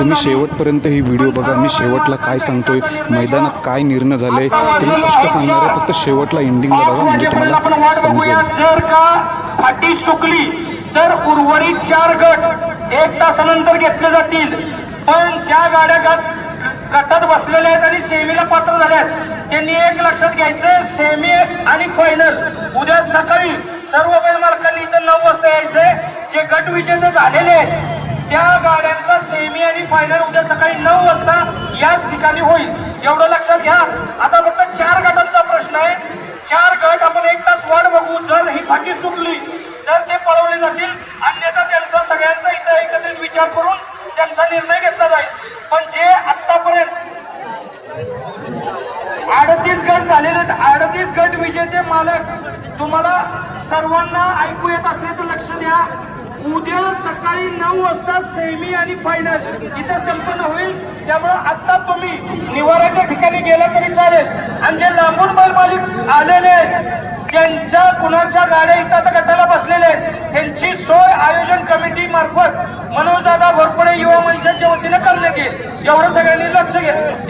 तुम्ही शेवटपर्यंत ही व्हिडिओ बघा. मी शेवटला काय सांगतोय? मैदानात काय निर्णय झाले? ते मी स्पष्ट सांगणार आहे फक्त शेवटला एंडिंगला बघा म्हणजे तुम्हाला समजेल. जर का फाटी सुकली तर उर्वरित चार गट एक तासानंतर घेतले जातील पण ज्या गाड्या गट गटात बसलेल्या आहेत आणि सेमीला पात्र झाल्या आहेत त्यांनी एक लक्षात घ्यायचं सेमी आणि फायनल उद्या सकाळी सर्व बैल मालकांनी इथं नऊ वाजता यायचंय. जे गट विजेते झालेले आहेत त्या गाड्या आणि फायनल उद्या सकाळी नऊ वाजता याच ठिकाणी होईल. एवढं लक्षात घ्या. आता फक्त चार गटांचा प्रश्न आहे. चार गट आपण एक तास वाट बघू. जर ही फाटी सुटली तर ते पळवले जातील अन्यथा त्यांचा सगळ्यांचा इथं एकत्रित विचार करून त्यांचा निर्णय घेतला जाईल. पण जे आतापर्यंत अडतीस गट झालेले आहेत अडतीस गट विजेते मालक तुम्हाला सर्वांना ऐकू येत असले तर लक्ष द्या. उद्या सकाळी नऊ वाजता सेमी आणि फायनल इथं संपन्न होईल त्यामुळे आता तुम्ही निवाराच्या ठिकाणी गेला तरी चालेल. आणि जे लांबून बैल मालिक आलेले आहेत ज्यांच्या कुणाच्या गाड्या इथं आता गटाला बसलेल्या आहेत त्यांची सोय आयोजन कमिटी मार्फत मनोजदादा घोरपडे युवा मंचाच्या वतीनं करण्यात येईल. एवढं सगळ्यांनी लक्ष घे-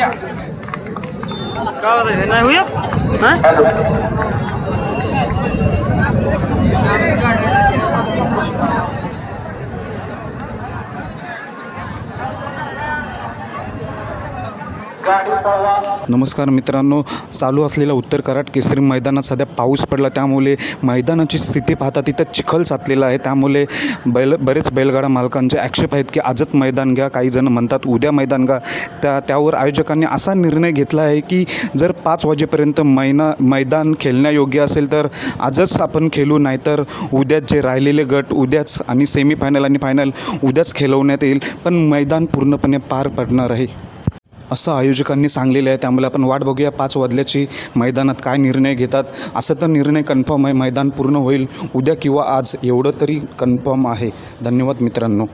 नमस्कार मित्रांनो चालू असलेल्या उत्तर कराड केसरी मैदानात सध्या पाऊस पडला. त्यामुळे मैदानाची स्थिती पाहता तिथं चिखल साचलेला आहे. त्यामुळे बैल बरेच बैलगाडा मालकांचे आक्षेप आहेत की आजच मैदान घ्या. काही जण म्हणतात उद्या मैदान घ्या. त्या त्यावर आयोजकांनी असा निर्णय घेतला आहे की जर पाच वाजेपर्यंत मैना मैदान खेळण्यायोग्य असेल तर आजच आपण खेळू. नाहीतर उद्याच जे राहिलेले गट उद्याच आणि सेमीफायनल आणि फायनल उद्याच खेळवण्यात येईल. पण मैदान पूर्णपणे पार पडणार आहे. असं आयोजकांनी सांगलेलं आहे. त्यामुळे आपण वाट बघूया पाच वाजल्याची मैदानात काय निर्णय घेतात. असं तर निर्णय कन्फर्म आहे. मैदान पूर्ण होईल. उद्या किंवा आज एवढं तरी कन्फर्म आहे. धन्यवाद मित्रांनो.